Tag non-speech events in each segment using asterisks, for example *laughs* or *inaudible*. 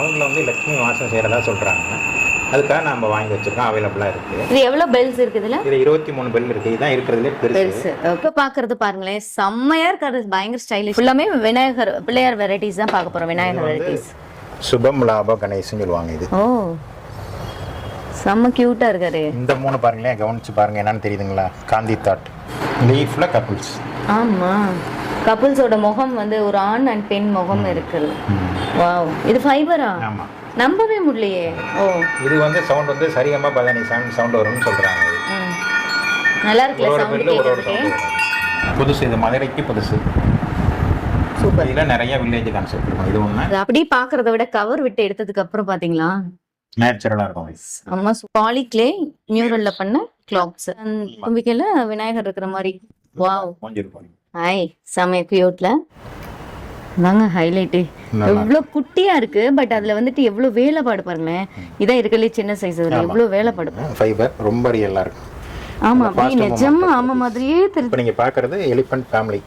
சவுண்டில் வந்து லட்சுமி வாசம் செய்கிறதா சொல்கிறாங்க அதுக்காக நம்ம வாங்கி வச்சிருக்கோம். அவைலபிளாக இருக்குது இது எவ்வளவு பெல்ஸ் இருக்குது இதுல? இது இருபத்தி மூணு பெல் இருக்குது இதுதான் இருக்கிறதுலே பெருசு. இப்ப பாக்குறது பாருங்களேன். செம்மையா இருக்கிறது பயங்கர ஸ்டைலிஷ் ஃபுல்லாமே விநாயகர் பிள்ளையார் வெரைட்டிஸ் தான் பார்க்க போறோம். விநாயகர் வெரைட்டிஸ் சுபம் லாப கணேசன் சொல்லுவாங்க இது. ஓ. செம்ம கியூட்டா இருக்காரு. இந்த மூணு பாருங்களேன். கவனிச்சு பாருங்க. என்னன்னு தெரியுதுங்களா? காந்தி தாட் லீஃப்ல கப்புள்ஸ் ஆமா. கப்புள்ஸோட முகம் வந்து ஒரு ஆண் அண்ட் பெண் முகம் இருக்குது. வாவ். இது ஃபைபரா ஆமாம் நம்பவே முடியலையே. ஓ. இது வந்து சவுண்ட் வந்து சரிகமா பதானி சவுண்ட் சவுண்ட் வரும்னு சொல்றாங்க. நல்லா இருக்குல்ல சவுண்ட் கேட்கறதுக்கு புதுசு இது மதுரைக்கு புதுசு. சூப்பர். இதில் நிறைய வில்லேஜ் கான்செப்ட் இருக்கும் இது அது அப்படியே பாக்குறத விட கவர் விட்டு எடுத்ததுக்கு அப்புறம் பாத்தீங்களா? நேச்சுரலாக இருக்கும். அம்மா பாலி கிளே மியூரல்ல பண்ண கிளாக்ஸ் கும்பிக்கையில விநாயகர் இருக்கிற மாதிரி. வாவ். ஹாய் செமைய கியூட்ல தாங்க ஹைலைட்டு நல்லா எவ்வளவு குட்டியா இருக்கு பட் அதுல வந்துட்டு எவ்வளவு வேலைப்பாடு பாருங்களேன் இதான் இருக்கலே சின்ன சைஸ் அதுல வேலைப்பாடு பாருங்க. ஃபைபர் ரொம்ப ரியலாக இருக்கும் ஆமா அப்படியே நிஜமா ஆமா மாதிரியே தெரிஞ்சு இப்போ நீங்கள் பார்க்குறது எலிஃபண்ட் ஃபேமிலி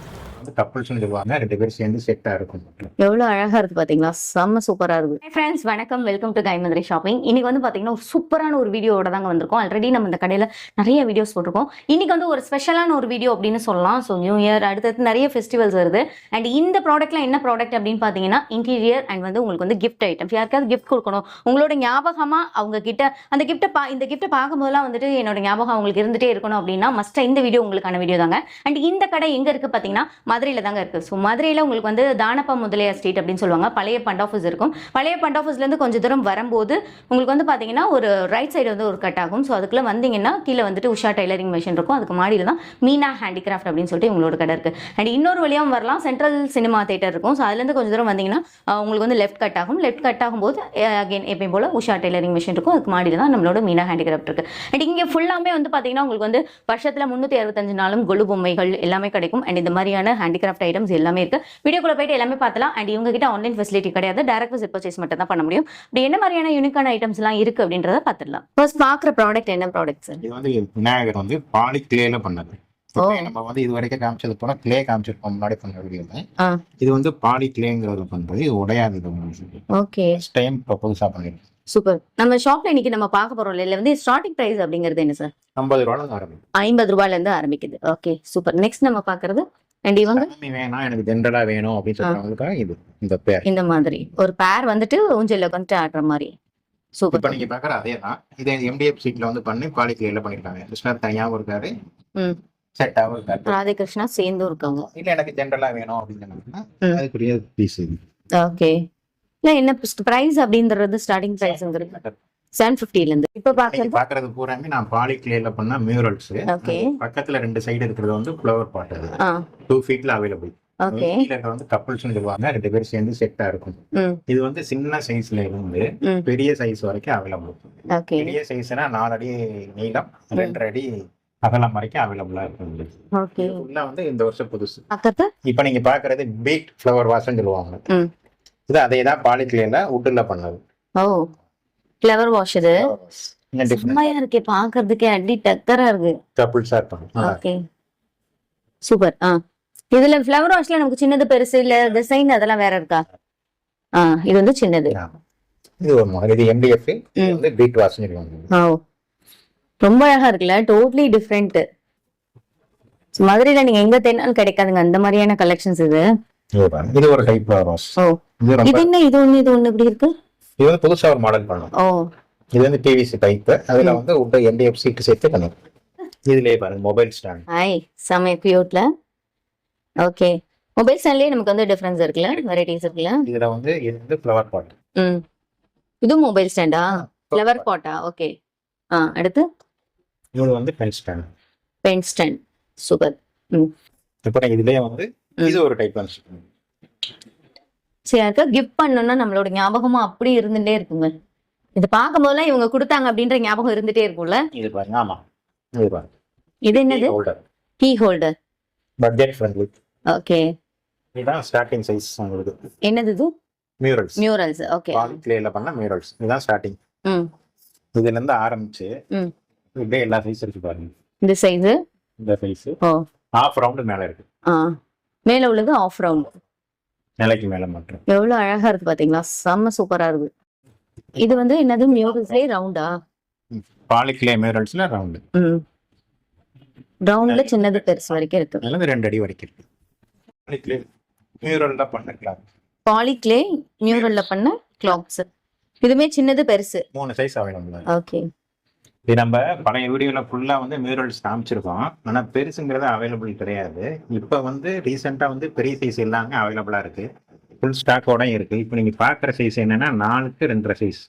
வந்து கப்புள்ஸ்னு சொல்லுவாங்க ரெண்டு பேரும் சேர்ந்து செட்டாக இருக்கும். எவ்வளவு அழகா இருக்கு பாத்தீங்களா? செம்ம சூப்பரா இருக்கு. ஃப்ரெண்ட்ஸ் வணக்கம். வெல்கம் டு கைமந்திரி ஷாப்பிங் இன்னைக்கு வந்து பாத்தீங்கன்னா ஒரு சூப்பரான ஒரு வீடியோவோட தாங்க வந்திருக்கோம். ஆல்ரெடி நம்ம இந்த கடையில நிறைய வீடியோஸ் போட்டிருக்கோம். இன்னைக்கு வந்து ஒரு ஸ்பெஷலான ஒரு வீடியோ அப்படின்னு சொல்லலாம். ஸோ நியூ இயர் அடுத்தடுத்து நிறைய ஃபெஸ்டிவல்ஸ் வருது. அண்ட் இந்த ப்ராடக்ட்லாம் என்ன ப்ராடக்ட் அப்படின்னு பாத்தீங்கன்னா இன்டீரியர் அண்ட் வந்து உங்களுக்கு வந்து கிஃப்ட் ஐட்டம்ஸ் யாருக்காவது கிஃப்ட் கொடுக்கணும். உங்களோட ஞாபகமா அவங்க கிட்ட அந்த கிஃப்ட்டை பா இந்த கிஃப்ட்டை பார்க்கும்போதெல்லாம் வந்துட்டு என்னோட ஞாபகம் அவங்களுக்கு இருந்துட்டே இருக்கணும் அப்படின்னா மஸ்ட்டாக இந்த வீடியோ உங்களுக்கான வீடியோ தாங்க. அண்ட் இந்த கடை எங்க இருக்கு பாத்தீங்கன்னா மதுரையில் தாங்க இருக்குது ஸோ மதுரையில் உங்களுக்கு வந்து தானப்பா முதலியார் ஸ்ட்ரீட் அப்படின்னு சொல்லுவாங்க. பழைய பண்ட் ஆஃபீஸ் இருக்கும். பழைய பண்ட் ஆஃபீஸ்லேருந்து கொஞ்சம் தூரம் வரும்போது உங்களுக்கு வந்து பார்த்தீங்கன்னா ஒரு ரைட் சைடு வந்து ஒரு கட் ஆகும். ஸோ அதுக்குள்ள வந்தீங்கன்னா கீழே வந்துட்டு உஷா டைலரிங் மிஷின் இருக்கும். அதுக்கு மாடியில் தான் மீனா ஹேண்டிகிராஃப்ட் அப்படின்னு சொல்லிட்டு உங்களோட கடை இருக்குது அண்ட் இன்னொரு வழியாகவும் வரலாம். சென்ட்ரல் சினிமா தேட்டர் இருக்கும். ஸோ அதுலேருந்து கொஞ்சம் தூரம் வந்தீங்கன்னா உங்களுக்கு வந்து லெஃப்ட் கட் ஆகும். லெஃப்ட் கட் ஆகும்போது அகைன் எப்பயும் போல் உஷா டைலரிங் மிஷின் இருக்கும். அதுக்கு மாடியில் தான் நம்மளோட மீனா ஹேண்டிகிராஃப்ட் இருக்குது அண்ட் இங்கே ஃபுல்லாமே வந்து பார்த்தீங்கன்னா உங்களுக்கு வந்து வருஷத்தில் முந்நூற்றி அறுபத்தஞ்சு நாளும் கொலு பொம்மைகள் எல்லாமே கிடைக்கும். அண்ட் இந்த மாதிரியான ஹேண்டிகிராஃப்ட் ஐட்டம்ஸ் எல்லாமே இருக்கு. வீடியோக்குள்ள போயிட்டு எல்லாமே பார்த்தலாம். அண்ட் இவங்க கிட்ட ஆன்லைன் ஃபெசிலிட்டி கிடையாது. டேரக்ட் விசிட் பர்ச்சேஸ் மட்டும் தான் பண்ண முடியும். அப்படி என்ன மாதிரியான யூனிக்கான ஐட்டம்ஸ் எல்லாம் இருக்கு அப்படின்றத பார்த்துடலாம். ஃபர்ஸ்ட் பார்க்குற ப்ராடக்ட் என்ன ப்ராடக்ட் சார் இது வந்து விநாயகர் வந்து பாலி கிளேல பண்ணது. நம்ம வந்து இது வரைக்கும் காமிச்சது போல கிளே காமிச்சிருப்போம் முன்னாடி பண்ண வீடியோல இது வந்து பாலி கிளேங்கிறது பண்றது இது உடையாது ஓகே டைம் ப்ரொபோஸாக பண்ணிருக்கோம். சூப்பர் நம்ம ஷாப்ல இன்னைக்கு நம்ம பார்க்க போறோம் இல்ல வந்து ஸ்டார்டிங் பிரைஸ் அப்படிங்கிறது என்ன சார் ஐம்பது ரூபாய் ஆரம்பிக்கும். ஐம்பது ரூபாயில இருந்து ஆரம்பிக்குது. ஓகே சூப்பர் நெக்ஸ்ட் நம்ம பார்க்கறது அண்ட் இவங்க? வேணாம் எனக்கு ஜென்ரலா வேணும் அப்படின்னு சொல்றவங்களுக்காக இது இந்த பேர் இந்த மாதிரி. ஒரு பேர் வந்துட்டு ஊஞ்சல்ல உட்காந்துட்டு ஆடுற மாதிரி. இப்ப சூப்பர் நீங்க பாக்குற அதே தான் இதே எம்டிஎஃப் சீட்ல வந்து பண்ணி பாலி கிளேல பண்ணிருக்காங்க. கிருஷ்ணர் தனியாவும் இருக்காரு. செட்டாவும் இருக்காரு. ராதகிருஷ்ணா சேர்ந்தும் இருக்காங்க. இல்ல எனக்கு ஜென்ரலா வேணும் அப்படின்னு. அதுக்குரிய பீஸ் ஓகே இல்ல என்ன பிரைஸ் அப்படின்றது ஸ்டார்டிங் பிரைஸ்ங்கிறது செவன் ஃபிஃப்டில இருந்து. இப்ப பாக்குறது பாக்குறது பூராமே நான் பாலி கிளேல பண்ண மியூரல்ஸ் ஓகே பக்கத்துல ரெண்டு சைடு இருக்கிறது வந்து ஃப்ளவர் பாட் அது. டூ ஃபீட்ல அவைலபிள் ஓகே வந்து கப்புள்ஸ் சொல்லுவாங்க. ரெண்டு பேரும் சேர்ந்து செட்டா இருக்கும். இது வந்து சின்ன சைஸ்ல இருந்து பெரிய சைஸ் வரைக்கும் அவைலபிள் ஓகே பெரிய சைஸ்னா நாலு அடி நீளம் ரெண்டரை அடி அகலம் வரைக்கும் அவைலபிளா இருக்கும் ஓகே உள்ள வந்து இந்த வருஷம் புதுசு. பாக்குறது இப்ப நீங்க பாக்குறது பீட் ஃப்ளவர் வாசம் சொல்லுவாங்க. ம். இது அதே தான் பாலிக்லேல உட்டுல பண்ணது. ஓ. ஃப்ளவர் வாஷ் இது. செம்மையா இருக்கே பாக்குறதுக்கே அடி டக்கரா இருக்கு. கப்புள்ஸா நல்லா ஓகே. சூப்பர். ஆ. இதுல ஃப்ளவர் வாஷ்ல நமக்கு சின்னது பெருசு இல்ல டிசைன் அதெல்லாம் வேற இருக்கா? ஆ இது வந்து சின்னது. இது ஒரு மாதிரி இது எம்டிஎஃப் இது வந்து பீட் வாசம் சொல்லுவாங்க. ரொம்ப அழகா இருக்குல்ல. டோட்லி டிஃப்ரெண்ட் மதுரையில நீங்க எங்க தேடினாலும் கிடைக்காதுங்க. அந்த மாதிரியான கலெக்ஷன்ஸ் இது. இது ஒரு ஃப்ளவர் வாஷ் இது என்ன? இது ஒண்ணு இது ஒண்ணு இப்படி இருக்கு? இது வந்து புதுசா ஒரு மாடல் பண்ணோம். ஓ. இது வந்து டிவிசி டைப் அதுல வந்து உட்ட எம்டிஎஃப் சீட் சேர்த்து பண்ணுவோம் இதுலயே பாருங்க மொபைல் ஸ்டாண்ட் ஹாய் செம்ம கியூட்ல ஓகே மொபைல் ஸ்டாண்ட்லயே நமக்கு வந்து டிஃபரன்ஸ் இருக்குல்ல வெரைட்டிஸ் இருக்குல்ல? இதுல வந்து இது வந்து ஃப்ளவர் பாட் ம். இது மொபைல் ஸ்டாண்டா ஃப்ளவர் பாட்டா ஓகே ஆ அடுத்து? இது வந்து pen stand pen stand super ம். இப்போ இதுலயே வந்து இது ஒரு டைப் பென் சரி கிஃப்ட் பண்ணணும்னா நம்மளோட ஞாபகமா அப்படி இருந்துட்டே இருக்குங்க. இது பார்க்கும்போதெல்லாம் இவங்க கொடுத்தாங்க அப்படின்ற ஞாபகம் இருந்துட்டே இருக்கும்ல? இது பாருங்க ஆமா. இது பாருங்க. இது என்னது? Key holder budget friendly okay இதுதான் ஸ்டார்டிங் சைஸ் உங்களுக்கு. என்னது இது மியூரல்ஸ் மியூரல்ஸ் ஓகே பாலி கிளேல பண்ண மியூரல்ஸ் இதுதான் ஸ்டார்டிங் ம். இதுல இருந்து ஆரம்பிச்சு ம். இப்படியே எல்லா சைஸ் இருக்கு பாருங்க. இந்த சைஸு இந்த சைஸ் ஓ. ஹாஃப் ரவுண்டு மேல இருக்கு. ஆ. மேல உள்ளது ஆஃப் ரவுண்ட் நிலைக்கு மேல மட்டும் எவ்வளவு அழகா இருக்கு பாத்தீங்களா? செம்ம சூப்பரா இருக்கு. இது வந்து என்னது? மியூரல்ஸ்லேயே ரவுண்டா பாலிக்ளே மியூரல்ஸ்ல ரவுண்டு ரவுண்ட்ல சின்னது பெருசு வரைக்கும் இருக்கு. அதுல ரெண்டு அடி வரைக்கும் இருக்கு. பாலிக்ளே மியூரல்ல பண்ணிக்கலாம் பாலிக்ளே மியூரல்ல பண்ண கிளாக்ஸ் இதுமே சின்னது பெருசு. மூணு சைஸ் அவைலபிள் ஓகே இது நம்ம பழைய வீடியோல ஃபுல்லா வந்து மியூரல்ஸ் காமிச்சிருக்கோம். ஆனா பெருசுங்கிறது அவைலபிள் கிடையாது. இப்போ வந்து ரீசெண்டா வந்து பெரிய சைஸ் எல்லாமே அவைலபிளா இருக்கு. ஃபுல் ஸ்டாக்கோட இருக்கு. இப்போ நீங்க பாக்குற சைஸ் என்னன்னா நாலுக்கு ரெண்டரை சைஸ்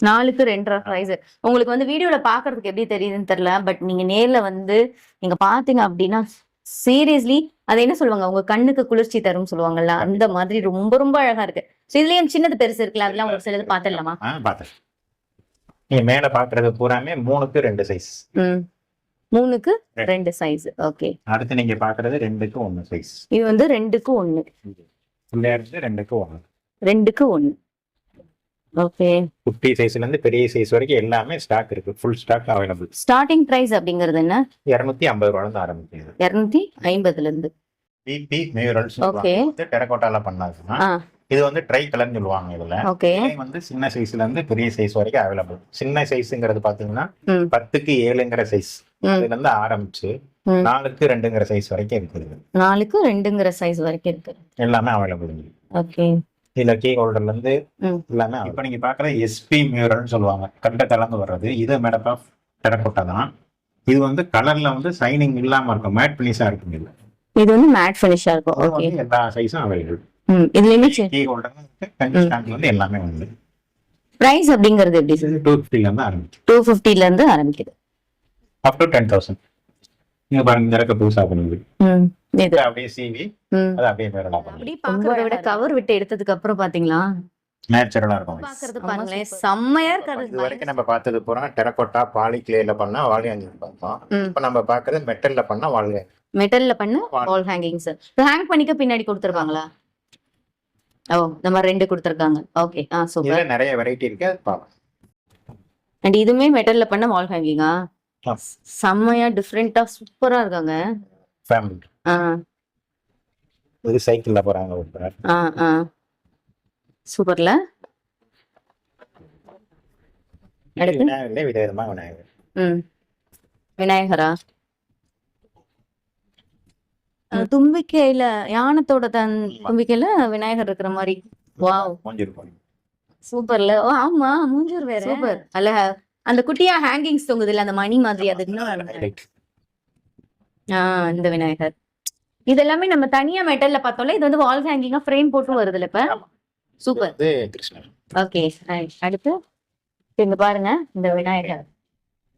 நாலுக்கு ரெண்டரை ப்ரைஸ் உங்களுக்கு வந்து வீடியோல பாக்குறதுக்கு எப்படி தெரியுதுன்னு தெரியல பட் நீங்க நேர்ல வந்து நீங்க பாத்தீங்க அப்படின்னா சீரியஸ்லி அது என்ன சொல்லுவாங்க? உங்க கண்ணுக்கு குளிர்ச்சி தரும் சொல்லுவாங்கல்ல அந்த மாதிரி ரொம்ப ரொம்ப அழகா இருக்கு. ஸோ இதுலயும் சின்னது பெருசு இருக்குல்ல அதெல்லாம் ஒரு சிலது பார்த்தேன் நீங்க மேல பாக்குறது பூராமே மூணுக்கு ரெண்டு சைஸ் மூணுக்கு ரெண்டு சைஸ் ஓகே அடுத்து நீங்க பாக்குறது ரெண்டுக்கு ஒன்னு சைஸ் இது வந்து ரெண்டுக்கு ஒண்ணு. பிள்ளையாருக்கு ரெண்டுக்கு ஒன்னு ரெண்டுக்கு ஒண்ணு. ஓகே குட்டி சைஸ்ல இருந்து பெரிய சைஸ் வரைக்கும் எல்லாமே ஸ்டாக் இருக்கு. Full stock available starting price அப்படிங்கிறது என்ன? இருநூத்தி ஐம்பது ரூபாய் இருந்து ஆரம்பிக்குது. இருநூத்தி ஐம்பதுல இருந்து. PP murals Okay. டெரகோட்டால பண்ணாதுன்னா இது வந்து ட்ரை கலர்னு சொல்லுவாங்க இதுல. வந்து சின்ன சைஸ்ல இருந்து பெரிய சைஸ் வரைக்கும் அவைலபிள் சின்ன சைஸ்ங்கிறது பாத்தீங்கன்னா பத்துக்கு ஏழுங்கிற சைஸ் இதுல இருந்து ஆரம்பிச்சு. நாலுக்கு ரெண்டுங்கிற சைஸ் வரைக்கும் இருக்குது. நாலுக்கு ரெண்டுங்கிற சைஸ் வரைக்கும் இருக்கு. எல்லாமே அவைலபிள் ஓகே இதுல கீ ஹோல்டர்ல இருந்து. எல்லாமே இப்ப நீங்க பாக்குற எஸ்பி மியூரல்னு சொல்லுவாங்க. கட்ட கலந்து வர்றது. இது மேடப் ஆஃப் டெரகோட்டா தான். இது வந்து கலர்ல வந்து சைனிங் இல்லாம இருக்கும். மேட் பினிஷா இருக்கும் இது இது வந்து மேட் ஃபினிஷா இருக்கும். எல்லா சைஸும் அவைலபிள் இதுலயுமே கீ ஹோல்டர் கஞ்சி ஸ்டாண்ட் வந்து எல்லாமே வந்து பிரைஸ் அப்படிங்கிறது எப்படி சார் டூ ஃபிஃப்டில இருந்து ஆரம்பிச்சு டூ ஃபிஃப்டில இருந்து ஆரம்பிக்குது. அப் டு டென் தௌசண்ட் நீங்க பாருங்க இந்த இருக்க புதுசா பண்ணுது. ம் இது. இது அப்படியே சிவி அது பாக்குறத விட கவர் விட்டு எடுத்ததுக்கு அப்புறம் பாத்தீங்களா? நேச்சுரலா இருக்கும். பாக்குறது பாருங்களேன் செம்மையா இருக்காது. இது வரைக்கும் நம்ம பார்த்தது பூரா டெரகோட்டா பாலி கிளேல பண்ணா வாலி அஞ்சு பார்த்தோம். இப்ப நம்ம பாக்குறது மெட்டல்ல பண்ணா வாலி மெட்டல்ல பண்ண. வால் ஹேங்கிங் சார் ஹேங் பண்ணிக்க பின்னாடி கொடுத்துருப்பாங்களா ஓ மாதிரி ரெண்டு கொடுத்துருக்காங்க. ஓகே ஆ சூப்பர் இதுல நிறைய வெரைட்டி இருக்கு அது பார்க்கலாம் அண்ட் இதுவுமே மெட்டல்ல பண்ண வால் ஹேங்கிங்கா ஆ. செம்மையா டிஃப்ரெண்டா சூப்பரா இருக்காங்க. ஃபேமிலி ஆ. இது சைக்கிள்ல போறாங்க ஒருத்தர் ஆ ஆ. சூப்பர்ல அடுத்து? விநாயகர்ல விதவிதமா விநாயகர். ம். விநாயகரா? தும்பிக்கையில யானத்தோட தன் தும்பிக்கையில விநாயகர் இருக்கிற மாதிரி. வாவ். சூப்பர்ல. ஓ ஆமா மூஞ்சூர் வேற. சூப்பர். அல்ல அந்த குட்டியா ஹேங்கிங்ஸ் தொங்குது இல்ல அந்த மணி மாதிரி அது இன்னும் நல்லா இருக்கு. ஆ இந்த விநாயகர். இது எல்லாமே நம்ம தனியா மெட்டல்ல பார்த்தோம்ல இது வந்து வால் ஹேங்கிங்கா ஃப்ரேம் போட்டு வருதுல இப்ப. சூப்பர். ஓகே அடுத்து இங்க பாருங்க இந்த விநாயகர்.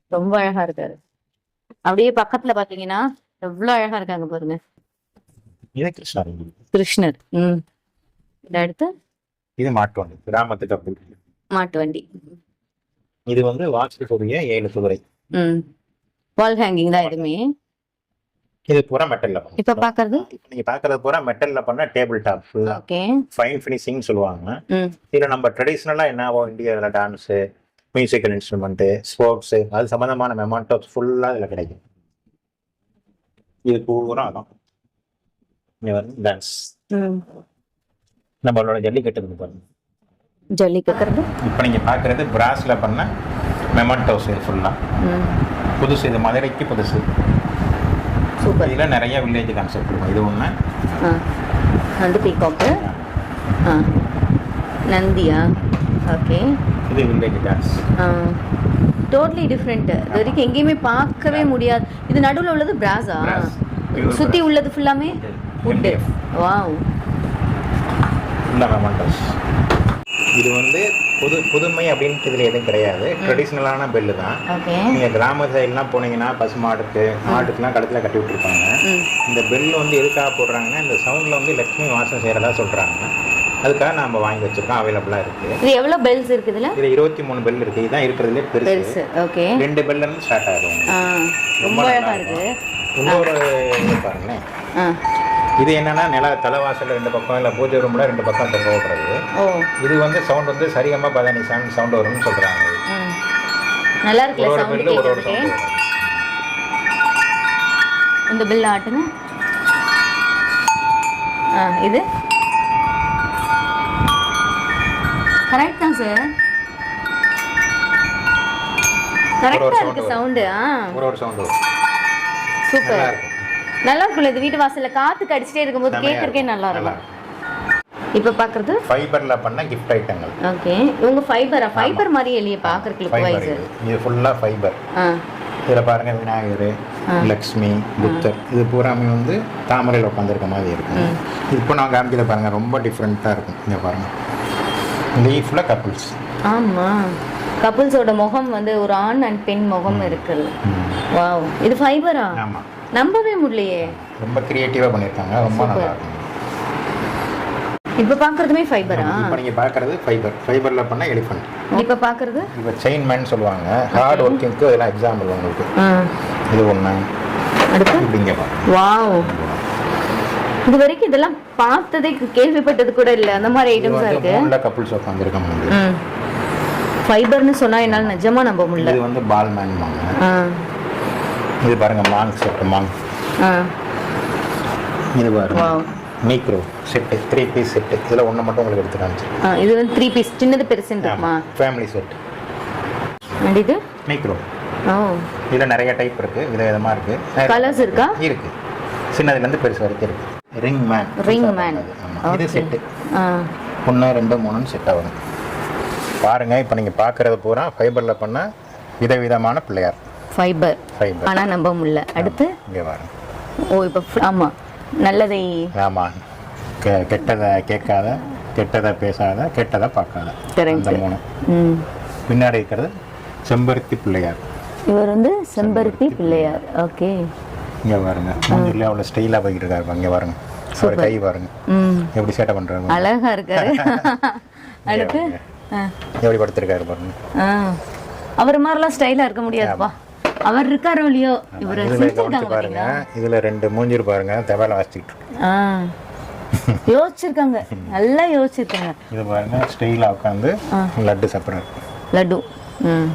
ரொம்ப அழகா இருக்காரு. அப்படியே பக்கத்துல பாத்தீங்கன்னா எவ்வளவு அழகா இருக்காங்க பாருங்க. இது கிருஷ்ணர். கிருஷ்ணர் ம். இந்த அடுத்து? இது மாட்டு வண்டி கிராமத்துக்கு அப்படி. மாட்டு வண்டி இது வந்து வாட்சுக்குரிய ஏழு குதிரை. ம். வால் ஹேங்கிங் தான் இதுமே இது பூரா மெட்டல்ல இப்ப பாக்குறது? நீங்க பாக்குறது பூரா மெட்டல்ல பண்ண டேபிள் டாப் ஃபுல்லா ஓகே. ஃபைன் ஃபினிஷிங் சொல்லுவாங்க. இதுல நம்ம ட்ரெடிஷ்னலா என்ன ஆகும் இந்தியாவில் டான்ஸ் மியூசிக்கல் இன்ஸ்ட்ருமெண்ட் ஸ்போர்ட்ஸ் அது சம்பந்தமான மெமாண்டோஸ் ஃபுல்லா இதுல கிடைக்கும். இது பூரா அதான். டான்ஸ் நம்மளோட ஜல்லிக்கட்டு இருக்கு பாருங்க ஜல்லி கட்டுறது இப்போ நீங்க பாக்குறது பிராஸ்ல பண்ண மெமாண்டோஸ் இது ஃபுல்லா ம். புதுசு இது மதுரைக்கு புதுசு. சூப்பர். இதுல நிறைய வில்லேஜ் கான்செப்ட் இருக்கும் இது ஆ. வந்து பீகாக்கு ஆ. நந்தியா. ஓகே. இது வில்லேஜ் டான்ஸ் டோட்டலி டிஃப்ரெண்ட் இது வரைக்கும் எங்கேயுமே பார்க்கவே முடியாது. இது நடுவுல உள்ளது பிராஸா சுத்தி உள்ளது ஃபுல்லாமே MDF. வாவ். ஃபுல்லா மெமாண்டோஸ் இது வந்து புது புதுமை அப்படின்ட்டு இதுல எதுவும் கிடையாது. ட்ரெடிஷ்னலான பெல்லு தான். ஓகே. நீங்க கிராம சைட்லாம் போனீங்கன்னா பசுமாடுக்கு ஆட்டுக்குலாம் கழுத்துல கட்டி விட்டுருப்பாங்க. இந்த பெல் வந்து எதுக்காக போடுறாங்கன்னா இந்த சவுண்ட்ல வந்து லட்சுமி வாசம் செய்யறதா சொல்றாங்க. அதுக்காக நம்ம வாங்கி வச்சிருக்கோம். அவைலபிளா இருக்கு. இது எவ்வளவு பெல்ஸ் இருக்குது இதுல? இதுல இருபத்தி மூணு பெல் இருக்கு. இதுதான் இருக்கிறதுலே பெருசு. ஓகே. ரெண்டு பெல்ல இருந்து ஸ்டார்ட் ஆகும் ரொம்ப அழகா. இருக்கு. இன்னொரு பாருங்களேன். இது என்னன்னா நில தலைவாசல் ரெண்டு பக்கம் இல்ல பூஜை ரூம்ல ரெண்டு பக்கம் தொங்க விடுறது ஓ. இது வந்து சவுண்ட் வந்து சரிகமா பதானி சவுண்ட் சவுண்ட் வரும்னு சொல்றாங்க. ம். நல்லா ஒரு இருக்குல்ல ஒரு பெல்லு ஒரு சவுண்ட் இந்த பில் ஆட்டுங்க. ஆ இது? கரெக்ட் தான் சார் கரெக்டா sound இருக்கு. சவுண்டு ஆ? ஒரு ஒரு சவுண்ட் சூப்பர். நல்லா இருக்கும் நல்லா இருக்கும்ல இது வீட்டு வாசல்ல காத்து கடிச்சிட்டே இருக்கும்போது கேட்கறக்கே. நல்லா இருக்கும். இப்ப பாக்குறது? ஃபைபர்ல பண்ண கிஃப்ட் ஐட்டங்கள் ஓகே. இவங்க ஃபைபரா ஃபைபர் மாதிரி இல்லையே ஃபைபர் வைஸ் இது. இது ஃபுல்லா ஃபைபர் இதுல பாருங்க விநாயகர் லக்ஷ்மி புத்தர். இது பூராமே வந்து தாமரையில் உட்காந்துருக்க மாதிரி இருக்கும் இப்போ நான் காமிக்கிறத பாருங்க ரொம்ப டிஃப்ரெண்ட்டாக இருக்கும். இங்க பாருங்க. லீஃப்ல கப்புள்ஸ் ஆமா. கப்புள்ஸோட முகம் வந்து ஒரு ஆண் அண்ட் பெண் முகம் இருக்கு வாவ் இது ஃபைபரா ஆமா. நம்பவே முடியலையே. ரொம்ப கிரியேட்டிவா பண்ணியிருக்காங்க. ரொம்ப நல்லா இருக்கும் இப்ப பாக்குறதுமே ஃபைபரா இப்போ நீங்க பார்க்கறது ஃபைபர் ஃபைபர்ல பண்ண எலிஃபண்ட் இப்ப பாக்குறது? இப்போ செயின் மேன் சொல்லுவாங்க. ஹார்ட் ஒர்க்கிங்க்கு இதெல்லாம் எக்ஸாம்பிள் உங்களுக்கு. இது ஒண்ணு. அடுத்து? இப்படிங்க பாருங்க. வாவ். இது வரைக்கும் இதெல்லாம் பார்த்ததே கேள்விப்பட்டது கூட இல்ல. அந்த மாதிரி ஐட்டம்ஸா இருக்கு. மூணுல கப்புள்ஸ் உட்காந்துருக்க முடியும் ம். ஃபைபர்னு சொன்னா என்னால நிஜமா நம்ப முடியல. இது வந்து பால் மேன் இது பாருங்க மாங் செட் மாங். ஆ. இது பாருங்க. Micro set three piece set இதில் ஒன்று மட்டும் உங்களுக்கு எடுத்து காமிச்சு. ஆ இது வந்து த்ரீ பீஸ் சின்னது பெருசுன்னு இருக்குமா? ஃபேமிலி செட் அண்ட் இது? மீக்ரோ ஓ. இதில் நிறைய டைப் இருக்கு விதவிதமாக இருக்கு. கலர்ஸ் இருக்கா? இருக்கு. சின்னதுலேருந்து பெருசு வரைக்கும் இருக்கு. ரிங் மேன் ரிங் மேன் இது செட்டு ஒன்று ரெண்டு மூணுன்னு செட்டாக வரும் பாருங்க இப்போ நீங்கள் பார்க்குறது பூரா ஃபைபரில் பண்ண விதவிதமான பிள்ளையார். ஃபைபர் ஃபைபர் ஆனா நம்ப முடியல. அடுத்து? ஓ இப்போ ஆமா. நல்லதை ஆமாம் கெட்டதை கேட்காத கெட்டதை பேசாத கெட்டதை பார்க்காத. அந்த மூணு. ம். பின்னாடி இருக்கிறது செம்பருத்தி பிள்ளையார். இவர் வந்து செம்பருத்தி பிள்ளையார். ஓகே. இங்கே பாருங்க. மூஞ்சில அவ்வளோ ஸ்டைலாக போய்கிட்டு இருக்காரு இங்கே பாருங்க. அவர் கை பாருங்க. எப்படி சேட்டை பண்ணுறாரு அழகா இருக்காரு. அடுத்து? எப்படி படுத்திருக்காரு பாருங்க. அவர் மாதிரிலாம் ஸ்டைலா இருக்க முடியாதுப்பா. அவர் இருக்காரோ இல்லையோ? இவர் செஞ்சிருக்காங்க பாருங்க. இதில் ரெண்டு மூஞ்சிரு பாருங்க. தபால வாசிச்சுட்டு யோசிச்சிருக்காங்க. நல்லா யோசிச்சிருக்காங்க. இது பாருங்க ஸ்டைலாக உட்காந்து லட்டு சாப்பிட்றாரு. லட்டு. ம்.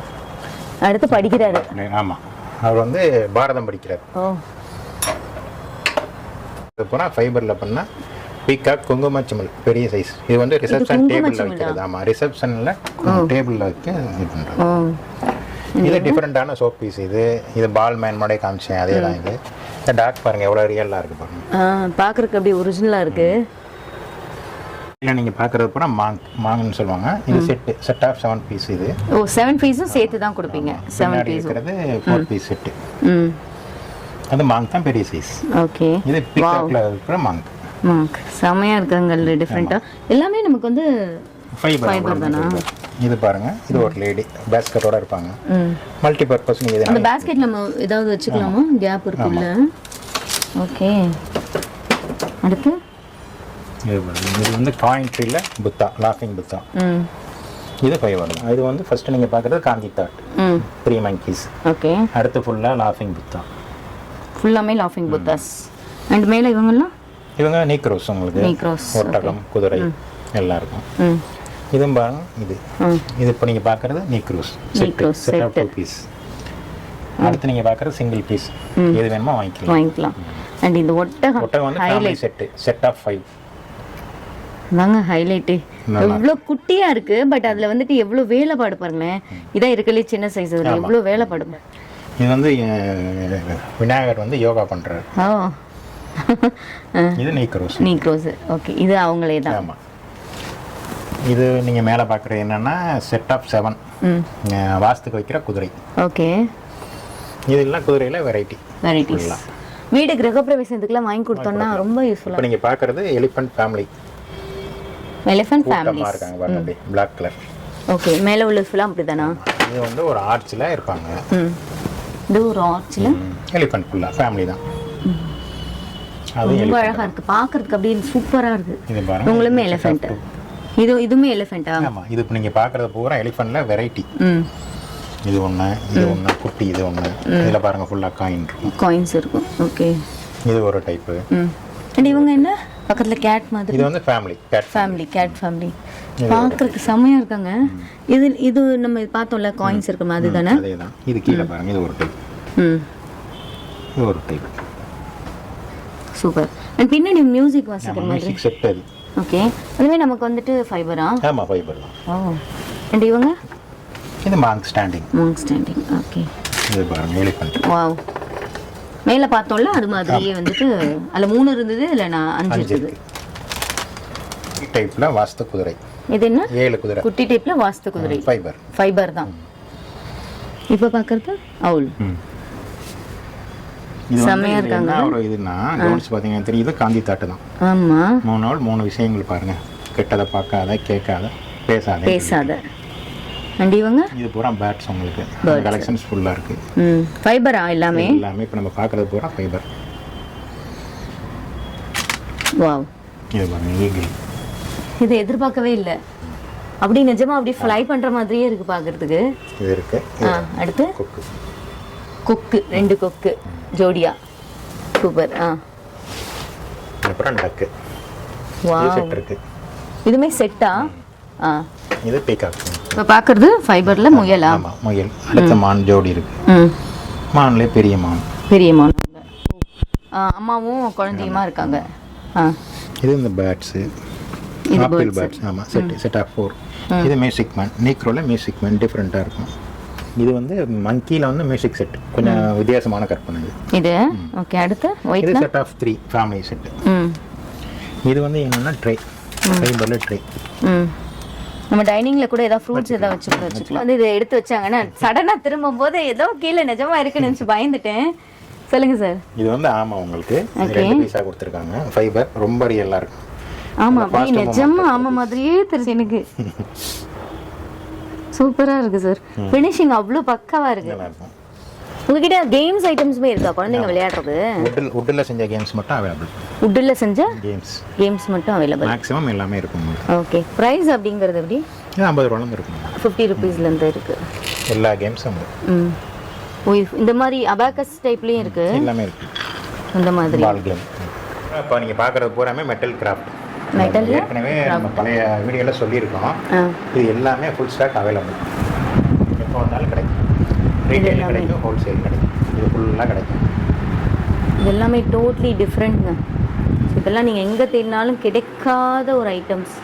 அடுத்து படிக்கிறாரு. ஆமாம் அவர் வந்து பாரதம் படிக்கிறார். ஓ. போனால் ஃபைபரில் பண்ணால் பீகாக் குங்குமச்சிமல் பெரிய சைஸ் இது வந்து ரிசப்ஷன் டேபிளில் வைக்கிறது. ஆமாம் ரிசப்ஷனில் டேபிளில் வைக்க இது பண்ணுறோம் இது டிஃப்ரெண்ட்டான சோப் பீஸ் இது. இது பால் மேன் மாடே காமிச்சேன் அதே தான் இது. இந்த டாக் பாருங்க எவ்வளோ ரியலாக இருக்கு பாருங்க. பார்க்கறதுக்கு அப்படியே ஒரிஜினலாக இருக்கு. இல்லை நீங்கள் பார்க்குறது பூரா மாங் மாங்னு சொல்லுவாங்க. இது set set of seven piece இது. ஓ செவன் பீஸும் சேர்த்து தான் கொடுப்பீங்க. செவன் பீஸும் இருக்கிறது ஃபோர் பீஸ் செட்டு அது மாங் தான் பெரிய சைஸ் ஓகே. இது பீகாக்ல இருக்கிற மாங். ம் செம்மையா இருக்காங்க டிஃப்ரெண்ட்டாக எல்லாமே நமக்கு வந்து ஃபைபர் இது பாருங்க இது ஒரு லேடி பேஸ்கெட்டோட இருப்பாங்க. மல்டி பர்பஸ் நீங்கள் அந்த பேஸ்கெட் நம்ம ஏதாவது வச்சுக்கலாமா? கேப் இருக்குல்ல. ஓகே. அடுத்து? இது வந்து காயின் ட்ரீல புத்தா லாஃபிங் புத்தா. இது ஃபைபர் இது வந்து ஃபர்ஸ்ட் நீங்கள் பார்க்குறது Gandhi thought three monkeys okay. அடுத்து ஃபுல்லாக லாஃபிங் புத்தா. ஃபுல்லாமே லாஃபிங் புத்தாஸ். அண்ட் மேலே இவங்கெல்லாம்? இவங்க நீக்ரோஸ் உங்களுக்கு. நீக்ரோஸ் ஒட்டகம் குதிரை எல்லாம் இருக்கும் இதுவும் இது. இது இப்போ நீங்கள் பார்க்குறது negroes set negroes set of two piece அடுத்து நீங்கள் பார்க்குறது சிங்கிள் பீஸ் எது வேணுமோ வாங்கிக்கலாம். வாங்கிக்கலாம். அண்ட் இந்த ஒட்டகம் ஒட்டகம் வந்து family set set of five தாங்க ஹைலைட்டு எவ்வளோ குட்டியா இருக்கு பட் அதுல வந்துட்டு எவ்வளோ வேலைப்பாடு பாருங்களேன். இதான் இருக்கலே சின்ன சைஸ் அதுல எவ்வளோ வேலைப்பாடு இது வந்து விநாயகர் வந்து யோகா பண்ணுறாரு ஓ. இது நீக்ரோஸ் நீக்ரோஸ் *laughs* ஓகே. இது அவங்களே தான் ஆமாம் இது நீங்கள் மேலே பார்க்குறது என்னென்னா செட் ஆஃப் செவன் ம். வாஸ்துக்கு வைக்கிற குதிரை. ஓகே. இதெல்லாம் குதிரையில் வெரைட்டி வெரைட்டிஸ் வீடு கிரகப்பிரவேசத்துக்குலாம் வாங்கி கொடுத்தோம்னா ரொம்ப இப்போ யூஸ்ஃபுல்லாக நீங்கள் பார்க்குறது எலிஃபண்ட் ஃபேமிலி எலிஃபென்ட் கூட்டமாக ஃபேமிலிஸ் இருக்காங்க பாருங்க அப்படி. பிளாக் கலர் ஓகே மேலே உள்ள ஃபுல்லாக அப்படிதானா? இது வந்து ஒரு ஆர்ச்சில் இருப்பாங்க. ம். இது ஒரு ஆர்ச்சில் எலிஃபண்ட் ஃபுல்லாக ஃபேமிலி தான். அது ரொம்ப அழகா இருக்கு. பார்க்கறதுக்கு அப்படியே சூப்பரா இருக்கு. இது பாருங்க உங்களுமே எலிஃபென்ட் இது இதுவுமே எலிஃபென்ட்டா ஆமாம் இது இப்போ நீங்கள் பார்க்குறது பூரா எலிஃபண்ட்டில் வெரைட்டி ம். இது ஒன்று இது ஒன்று குட்டி இது ஒன்று இதில் பாருங்க ஃபுல்லாக காயின் இருக்கும் காயின்ஸ் இருக்கும். ஓகே இது ஒரு டைப்பு ம். அண்ட் இவங்க என்ன? பக்கத்துல கேட் மாதிரி. இது வந்து family cat family cat family பார்க்கறதுக்கு செம்மையா இருக்காங்க. இது இது நம்ம பார்த்தோம்ல காயின்ஸ் இருக்குமா அதுதானே அதே தான்? இது கீழே பாருங்க இது ஒரு டைப் ம். இது ஒரு டைப் சூப்பர் அண்ட் பின்னாடி மியூசிக் வாசிக்கிற மாதிரி. செட் அது. ஓகே அதுவே நமக்கு வந்துட்டு ஃபைபரா ஆமாம் ஃபைபர் தான். ஓ. அண்ட் இவங்க? இது monk standing monk standing okay இது பாருங்க எலிஃபண்ட் வாவ் மேலே பார்த்தோம்ல அது மாதிரியே வந்துட்டு அதில் மூணு இருந்தது இல்லை நான் அஞ்சு இருக்குது இருக்கு. டைப்பில் வாஸ்து குதிரை. இது என்ன? ஏழு குதிரை. குட்டி டைப்பில் வாஸ்து குதிரை. ஃபைபர் ஃபைபர் தான். இப்போ பார்க்கறது அவுல் இது வந்து இருக்காங்க. ஒரு இதுனா கவனிச்சு பார்த்தீங்கன்னா தெரியுது காந்தி தாட்டு தான். ஆமாம் மூணு நாள் மூணு விஷயங்கள் பாருங்க. கெட்டதை பார்க்காத கேட்காத பேசாத பேசாத. அண்ட் இவங்க? இது பூரா பேட்ஸ் உங்களுக்கு. கலெக்ஷன்ஸ் ஃபுல்லாக இருக்கு. ஃபைபரா எல்லாமே? எல்லாமே இப்போ நம்ம பார்க்கறது பூரா ஃபைபர் வாவ். இது பாருங்க ஈகிள் இது எதிர்பார்க்கவே இல்லை. அப்படி நிஜமா அப்படி ஃப்ளை பண்ற மாதிரியே இருக்கு பார்க்கிறதுக்கு இது இருக்கு. அடுத்து? கொக்கு ரெண்டு கொக்கு. ஜோடியா. சூப்பர். ஆ. அப்புறம் டக்கு. செட் இருக்கு. இதுமே செட்டா ஆ? இது பீகாக் இப்போ பார்க்கறது ஃபைபர்ல முயலா? ஆமா முயல். அடுத்த மான் ஜோடி இருக்கு. ம். மான்லேயே பெரிய மான். பெரிய மான். அம்மாவும் குழந்தையுமா இருக்காங்க. ஆ. இது இந்த பேட்ஸு ஆப்பிள். பேட்ஸ் ஆமாம் செட் செட் ஆஃப் ஃபோர் இது மியூசிக் மேன் நீக்ரோவில் மியூசிக் மேன் டிஃப்ரெண்ட்டாக இருக்கும். இது வந்து மங்கியில் வந்து மியூசிக் செட் கொஞ்சம் வித்தியாசமான கற்பனை இது. இது? ஓகே அடுத்து? இது set of three family set ம். இது வந்து என்னென்னா ட்ரை ட்ரை ம். நம்ம டைனிங்ல கூட ஏதாவது ஃப்ரூட்ஸ் ஏதாவது வச்சு கூட வச்சுக்கலாம். வந்து இதை எடுத்து வச்சாங்கன்னா *laughs* சடனா திரும்பும் போது ஏதோ கீழே நிஜமா இருக்குன்னு நினைச்சு பயந்துட்டேன். சொல்லுங்க சார் இது வந்து ஆமாம் உங்களுக்கு. ரெண்டு பீஸாக கொடுத்துருக்காங்க. ஃபைபர் ரொம்ப ரியலாக இருக்கும். ஆமா அப்படியே நிஜமா ஆமா மாதிரியே தெரிஞ்சு எனக்கு. *laughs* சூப்பரா இருக்கு சார் ஃபினிஷிங் அவ்வளோ பக்காவா இருக்கு. நல்லா இருக்கும். உங்ககிட்ட கேம்ஸ் ஐட்டம்ஸுமே இருக்கா? குழந்தைங்க விளையாடுறது? உட்டில் உட்டில் செஞ்ச கேம்ஸ் மட்டும் அவைலபிள் உட்டில் செஞ்ச? கேம்ஸ் கேம்ஸ் மட்டும் அவைலபிள் மேக்ஸிமம் எல்லாமே இருக்கும் ஓகே ப்ரைஸ் அப்படிங்கிறது எப்படி? ஐம்பது ரூபாலேருந்து இருக்கும். ஃபிஃப்டி ருபீஸ்லேருந்து இருக்கு. எல்லா கேம்ஸும் ம். இந்த மாதிரி அபாக்கஸ் டைப்லேயும் இருக்கு. எல்லாமே இருக்கு. இந்த மாதிரி. பால் கேம் இப்போ நீங்கள் பார்க்குறது பூராமே மெட்டல் கிராஃப்ட் Metal ல ஏற்கனவே நம்ம பழைய வீடியோவில் சொல்லியிருக்கோம். இது எல்லாமே ஃபுல் ஸ்டாக் அவைலபிள் எப்போ வந்தாலும் கிடைக்கும். ரீட்டைல். கிடைக்கும் ஹோல்சேல் கிடைக்கும். இது ஃபுல்லாக கிடைக்கும். இது எல்லாமே டோட்லி டிஃப்ரெண்ட்ங்க இதெல்லாம் நீங்கள் எங்கே தேடினாலும் கிடைக்காத ஒரு ஐட்டம்ஸ்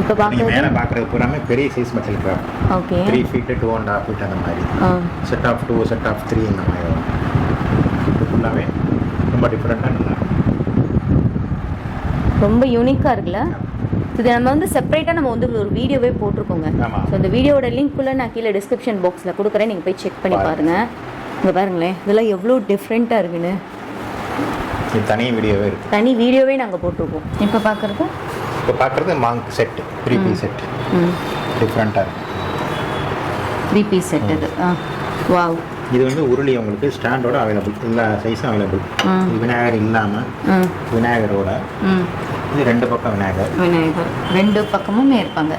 இப்போ பார்க்குறது மேலே பார்க்குறது பூராமே பெரிய size metal craft okay three feet two and half feet அந்த மாதிரி. Set of two set of three இந்த மாதிரி ஃபுல்லாகவே ரொம்ப டிஃப்ரெண்ட்டாக நல்லா. ரொம்ப யூனிக்காக இருக்குல்ல? இது நம்ம வந்து செப்பரேட்டாக நம்ம வந்து ஒரு வீடியோவே போட்டிருக்கோங்க. ஆமா. ஸோ இந்த வீடியோட லிங்க்குள்ளே நான் கீழே டிஸ்கிரிப்ஷன் பாக்ஸில் கொடுக்குறேன். நீங்கள் போய் செக் பண்ணி பாருங்க. பாருங்கள் இங்கே பாருங்களேன். இதெல்லாம் எவ்வளோ டிஃப்ரெண்ட்டாக இருக்குன்னு. இது தனி வீடியோவே இருக்குது தனி வீடியோவே நாங்கள் போட்டிருக்கோம். இப்போ பார்க்குறது இப்போ பார்க்குறது monk set three piece set ம். டிஃப்ரெண்ட்டாக இருக்கும் த்ரீ பீஸ் செட் இது. ஆ. வாவ் இது வந்து உருளி உங்களுக்கு ஸ்டாண்டோட அவைலபிள் எல்லா சைஸும் அவைலபிள். இது விநாயகர் இல்லாமல் விநாயகரோட. இது ரெண்டு பக்கம் விநாயகர். விநாயகர். ரெண்டு பக்கமுமே இருப்பாங்க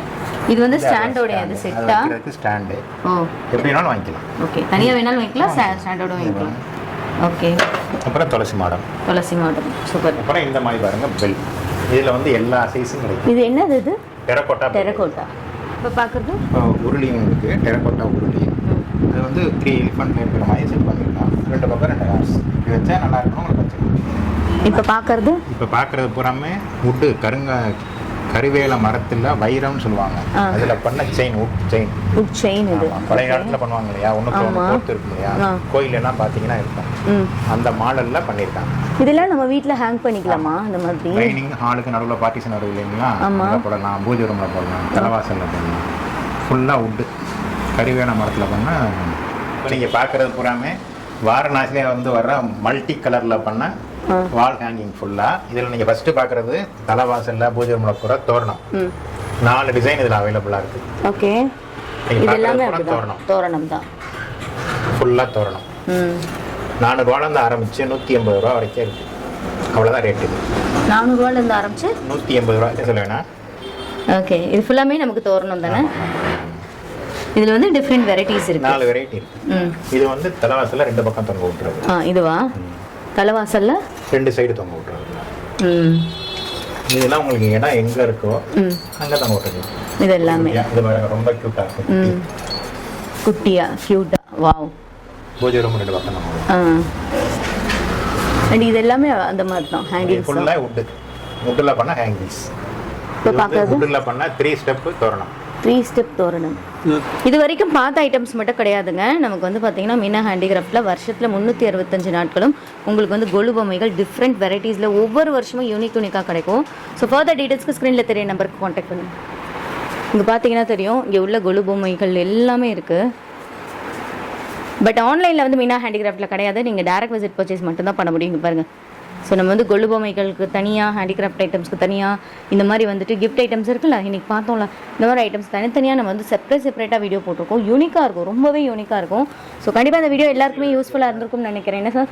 இது வந்து ஸ்டாண்டோட அது செட்டா ஸ்டாண்டு ஓ. எப்படி வேணாலும் வாங்கிக்கலாம். ஓகே. தனியாக வேணாலும் வைக்கலாம் ஸ்டாண்டோட வாங்கிக்கலாம். ஓகே. அப்புறம் துளசி மாடம். துளசி மாடல் சூப்பர். அப்புறம் இந்த மாதிரி பாருங்க பெல் இதில் வந்து எல்லா சைஸும் கிடைக்கும். இது என்னது இது? Terracotta terracotta. இப்போ பார்க்குறது இப்போ உருளி உங்களுக்கு டெரக்கோட்டா உருளி. வந்து த்ரீ எலிஃபண்ட் இருக்கிற மாதிரி செட் பண்ணிருக்கலாம் ரெண்டு பக்கம் ரெண்டு ஹார்ஸ் இது வச்சா நல்லா இருக்கணும் உங்களுக்கு வச்சுக்கலாம் இப்போ பார்க்குறது இப்போ பார்க்குறது பூராமே வுட்டு கருங்க கருவேல மரத்தில் வைரம்னு சொல்லுவாங்க. அதில் பண்ண chain wood chain wood chain இது. பழைய காலத்தில் பண்ணுவாங்க இல்லையா? ஒன்றுக்கு ஒன்று. கோர்த்து இருக்கும் இல்லையா? ஆ. கோயில் எல்லாம் பார்த்தீங்கன்னா இருக்கும். ம். அந்த மாடலில் பண்ணியிருக்காங்க. இதெல்லாம் நம்ம வீட்டில் ஹேங் பண்ணிக்கலாமா? அந்த மாதிரி. ட்ரைனிங் ஹாலுக்கு நடுவில் பார்ட்டிஷன் வரும் இல்லைங்களா. அங்கே போடலாம். பூஜை ரூமில் போடலாம். தலைவாசலில் போடலாம். ஃபுல்லாக வுட்டு கறிவேல மரத்தில் பண்ணால் இப்போ நீங்கள் பார்க்குறது பூராமே வாரணாசிலே வந்து வர்ற மல்டி கலரில் பண்ண ஆ. வால் ஹேங்கிங் ஃபுல்லாக இதில் நீங்கள் ஃபஸ்ட்டு பார்க்குறது தலைவாசலில் பூஜை ரூமில் போகிற தோரணம் நாலு டிசைன் இதில் அவைலபிளாக இருக்குது ஓகே. தோரணம். தோரணம் தான். ஃபுல்லாக தோரணம். நானூறுவாலேருந்து ஆரம்பித்து நூற்றி எண்பது ரூபா வரைக்கும் இருக்குது அவ்வளோதான் ரேட் இது. நானூறுவாலேருந்து ஆரம்பிச்சு? நூற்றி எண்பது ரூபா சொல்ல வேணாம். ஓகே. இது ஃபுல்லாமே நமக்கு தோரணம் தானே? இதில் வந்து டிஃப்ரெண்ட் வெரைட்டிஸ் இருக்கு. நாலு வெரைட்டி இருக்குது ம். இது வந்து தலைவாசலில் ரெண்டு பக்கம் தொங்க விட்டுறது. ஆ இதுவா? தலைவாசல்ல? ரெண்டு சைடு தொங்க விட்டுறது. ம். இதெல்லாம் உங்களுக்கு இடம் எங்கே இருக்கோ அங்கே தொங்க விட்டுருக்கலாம் இது எல்லாமே இது ரொம்ப க்யூட்டாக இருக்கும் ம். குட்டியா க்யூட்டா வாவ். பூஜை ரூம் ரெண்டு பக்கம் ஆ. அண்ட் இது எல்லாமே அந்த மாதிரி தான் ஹேங்கிங்ஸ் ஃபுல்லாக வுட்டு வுட்டில் பண்ண ஹேங்கிங்ஸ் இப்போ பார்க்கறது வுட்டில் பண்ண த்ரீ ஸ்டெப்பு தோரணம். த்ரீ ஸ்டெப் தோரணம். இது வரைக்கும் பார்த்த ஐட்டம்ஸ் மட்டும் கிடையாதுங்க. நமக்கு வந்து பார்த்தீங்கன்னா மீனா ஹேண்டிகிராஃப்டில் வருஷத்தில் முந்நூற்றி அறுபத்தஞ்சு நாட்களும் உங்களுக்கு வந்து கொலு பொம்மைகள் டிஃப்ரெண்ட் வெரைட்டிஸில் ஒவ்வொரு வருஷமும் யூனிக் யூனிக்காக கிடைக்கும். ஸோ ஃபர்தர் டீட்டெயில்ஸ்க்கு ஸ்க்ரீனில் தெரிய நம்பருக்கு காண்டாக்ட் பண்ணுங்க. இங்கே பார்த்தீங்கன்னா தெரியும் இங்கே உள்ள கொலு பொம்மைகள் எல்லாமே இருக்குது பட் ஆன்லைனில் வந்து மீனா ஹேண்டிகிராஃப்டில் கிடையாது. நீங்கள் டேரக்ட் விசிட் பர்ச்சேஸ் மட்டும்தான் பண்ண முடியும். இங்க பாருங்க. ஸோ நம்ம வந்து கொள்ளு பொம்மைகளுக்கு தனியாக ஹேண்டிகிராஃப்ட் ஐட்டம்ஸ்க்கு தனியாக இந்த மாதிரி வந்துட்டு கிஃப்ட் ஐட்டம்ஸ் இருக்குல்ல இன்னைக்கு பார்த்தோம்ல இந்த மாதிரி ஐட்டம்ஸ் தனித்தனியாக நம்ம வந்து செப்பரேட் செப்பரேட்டாக வீடியோ போட்டிருக்கோம். யூனிக்காக இருக்கும் ரொம்பவே யூனிக்காக இருக்கும். ஸோ கண்டிப்பாக அந்த வீடியோ எல்லாருக்குமே யூஸ்ஃபுல்லாக இருந்திருக்கும்னு நினைக்கிறேன். என்ன சார்